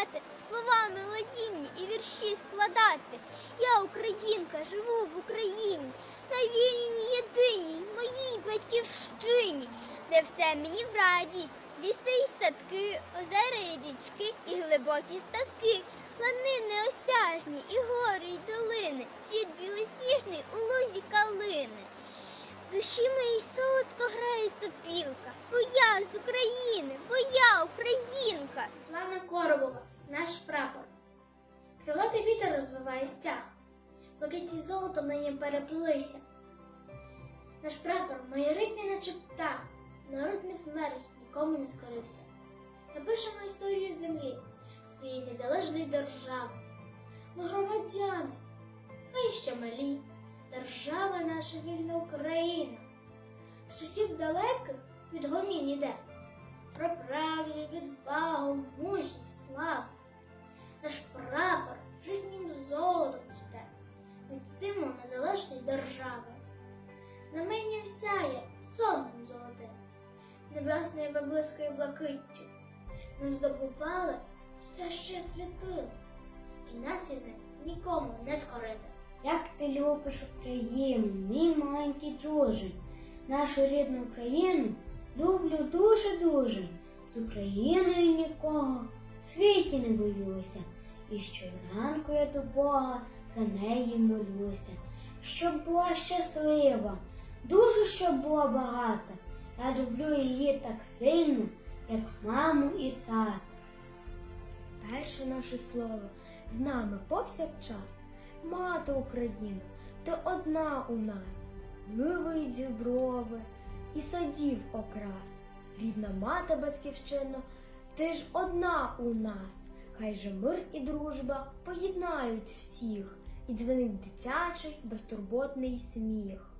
писати, слова мелодійні і вірші складати. Я українка, живу в Україні, на вільній єдиній моїй батьківщині, де все мені в радість, ліси й садки, озера й річки і глибокі ставки, лани неосяжні і гори й долини, цвіт білосніжний у лузі калини. В душі моїй солодко грає сопілка, бо я з України, бо я українка. Лана Коробова, наш прапор. Крилатий вітер розвиває стяг, блакиті золотом на нім переплилися. Наш прапор майоритний, наче птах, народ не вмер, нікому не скорився. Напишемо історію землі, своєї незалежної держави. Ми громадяни, ми ще малі, держава наша вільна Україна. З часів далеких від гомін іде про правду, відвагу, держави. Знаменням сяє сонцем золотим, небесною виблискою блакиттю. З ним здобували все, що світило, і нас із ним нікому не скорити. Як ти любиш Україну, мій маленький друже, нашу рідну Україну люблю дуже-дуже. З Україною нікого в світі не боюся. І щоранку я до Бога за неї молюся, щоб була щаслива, дуже щоб була багата. Я люблю її так сильно, як маму і тата. Перше наше слово з нами повсякчас. Мати Україна, ти одна у нас, виви й діброви, і садів окрас. Рідна мати батьківщина, ти ж одна у нас. Хай же мир і дружба поєднають всіх, і дзвенить дитячий безтурботний сміх.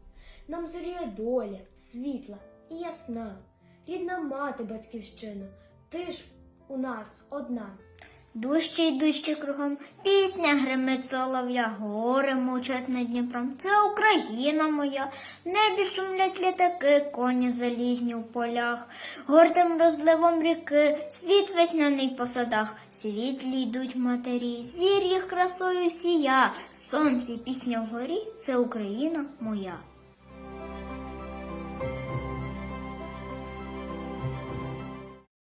Нам зоріє доля, світла і ясна. Рідна мати батьківщина, ти ж у нас одна. Дужче й дужче кругом. Пісня гримить солов'я, гори мовчать над Дніпром. Це Україна моя, в небі шумлять літаки, коні залізні в полях, гордим розливом ріки, світ весняний по садах, світлі йдуть матері, зір їх красою сія, сонце й пісня вгорі, це Україна моя.